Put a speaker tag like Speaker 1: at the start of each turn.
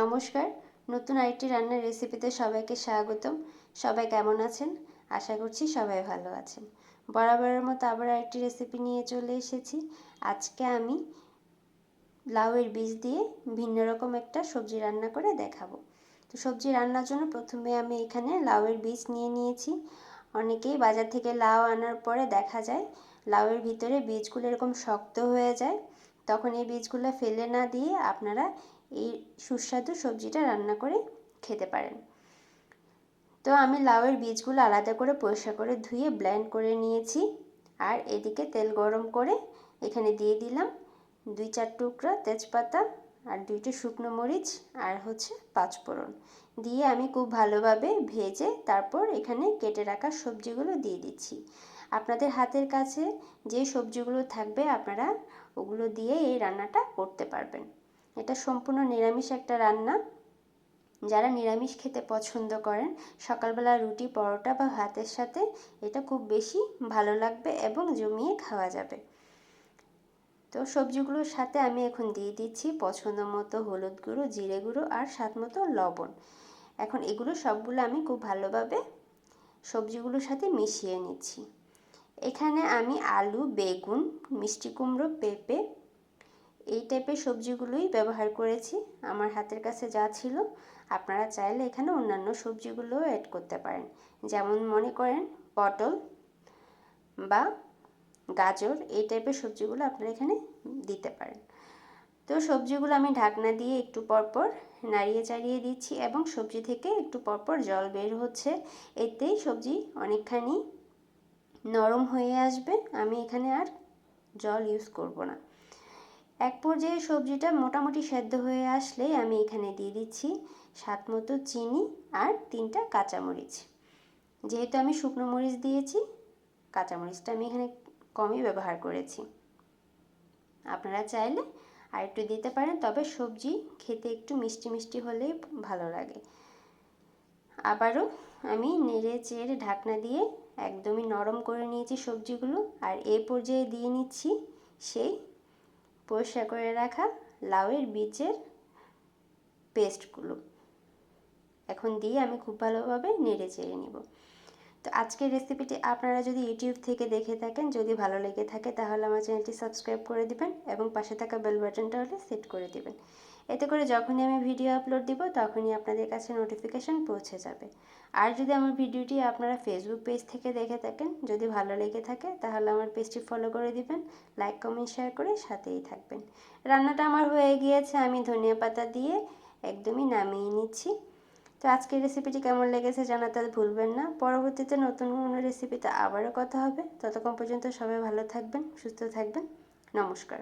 Speaker 1: নমস্কার। নতুন আরেকটি রান্নার রেসিপিতে সবাইকে স্বাগতম। সবাই কেমন আছেন? আশা করছি সবাই ভালো আছেন। বরাবরের মতো আবার আরেকটি রেসিপি নিয়ে চলে এসেছি। আজকে আমি লাউয়ের বীজ দিয়ে ভিন্ন রকম একটা সবজি রান্না করে দেখাবো। তো সবজি রান্নার জন্য প্রথমে আমি এখানে লাউয়ের বীজ নিয়ে নিয়েছি। অনেকেই বাজার থেকে লাউ আনার পরে দেখা যায়, লাউয়ের ভিতরে বীজগুলো এরকম শক্ত হয়ে যায়। তখন এই বীজগুলো ফেলে না দিয়ে আপনারা এই সুস্বাদু সবজিটা রান্না করে খেতে পারেন। তো আমি লাউয়ের বীজগুলো আলাদা করে পরিষ্কার করে ধুয়ে ব্লেন্ড করে নিয়েছি। আর এদিকে তেল গরম করে এখানে দিয়ে দিলাম দুই চার টুকরা তেজপাতা আর দুইটা শুকনো মরিচ আর হচ্ছে পাঁচফোড়ন। দিয়ে আমি খুব ভালোভাবে ভেজে তারপর এখানে কেটে রাখা সবজিগুলো দিয়ে দিচ্ছি। আপনাদের হাতের কাছে যে সবজিগুলো থাকবে আপনারা ওগুলো দিয়ে এই রান্নাটা করতে পারবেন। এটা সম্পূর্ণ নিরামিষ একটা রান্না। যারা নিরামিষ খেতে পছন্দ করেন, সকালবেলা রুটি, পরোটা বা ভাতের সাথে এটা খুব বেশি ভালো লাগবে এবং জমিয়ে খাওয়া যাবে। তো সবজিগুলোর সাথে আমি এখন দিয়ে দিচ্ছি পছন্দ মতো হলুদ গুঁড়ো, জিরে গুঁড়ো আর স্বাদ মতো লবণ। এখন এগুলো সবগুলো আমি খুব ভালোভাবে সবজিগুলোর সাথে মিশিয়ে নিচ্ছি। এখানে আমি আলু, বেগুন, মিষ্টি কুমড়ো, পেঁপে এই টাইপের সবজিগুলোই ব্যবহার করেছি। আমার হাতের কাছে যা ছিল, আপনারা চাইলে এখানে অন্যান্য সবজিগুলোও অ্যাড করতে পারেন। যেমন মনে করেন, পটল বা গাজর, এই টাইপের সবজিগুলো আপনারা এখানে দিতে পারেন। তো সবজিগুলো আমি ঢাকনা দিয়ে একটু পরপর নাড়িয়ে চাড়িয়ে দিচ্ছি এবং সবজি থেকে একটু পরপর জল বের হচ্ছে। এতেই সবজি অনেকখানি নরম হয়ে আসবে। আমি এখানে আর জল ইউজ করব না। এক পর্যায়ে সবজিটা মোটামুটি সেদ্ধ হয়ে আসলে আমি এখানে দিয়ে দিচ্ছি স্বাদ মতো চিনি আর তিনটা কাঁচামরিচ। যেহেতু আমি শুকনো মরিচ দিয়েছি, কাঁচামরিচটা আমি এখানে কমই ব্যবহার করেছি। আপনারা চাইলে আর একটু দিতে পারেন, তবে সবজি খেতে একটু মিষ্টি মিষ্টি হলেই ভালো লাগে। আবারও আমি নেড়ে চেড়ে ঢাকনা দিয়ে একদমই নরম করে নিয়েছি সবজিগুলো, আর এ পর্যায়ে দিয়ে নিচ্ছি সেই পরিষ্কার করে রাখা লাউয়ের বীজের পেস্টগুলো এখন দিয়ে আমি খুব ভালোভাবে নেড়ে চেড়ে নিব। তো আজকের রেসিপিটি আপনারা যদি ইউটিউব থেকে দেখে থাকেন, যদি ভালো লেগে থাকে তাহলে আমার চ্যানেলটি সাবস্ক্রাইব করে দিবেন এবং পাশে থাকা বেল বাটনটা হলে সেট করে দিবেন। এতে করে যখনই আমি ভিডিও আপলোড দিব তখনই আপনাদের কাছে নোটিফিকেশান পৌঁছে যাবে। আর যদি আমার ভিডিওটি আপনারা ফেসবুক পেজ থেকে দেখে থাকেন, যদি ভালো লেগে থাকে তাহলে আমার পেজটি ফলো করে দিবেন লাইক কমেন্ট শেয়ার করে সাথেই থাকবেন। রান্নাটা আমার হয়ে গিয়েছে, আমি ধনিয়া পাতা দিয়ে একদমই নামিয়ে নিচ্ছি। তো আজকের রেসিপিটি কেমন লেগেছে জানাতে ভুলবেন না। পরবর্তীতে নতুন কোনো রেসিপিতে আবারও কথা হবে। ততক্ষণ পর্যন্ত সবাই ভালো থাকবেন, সুস্থ থাকবেন। নমস্কার।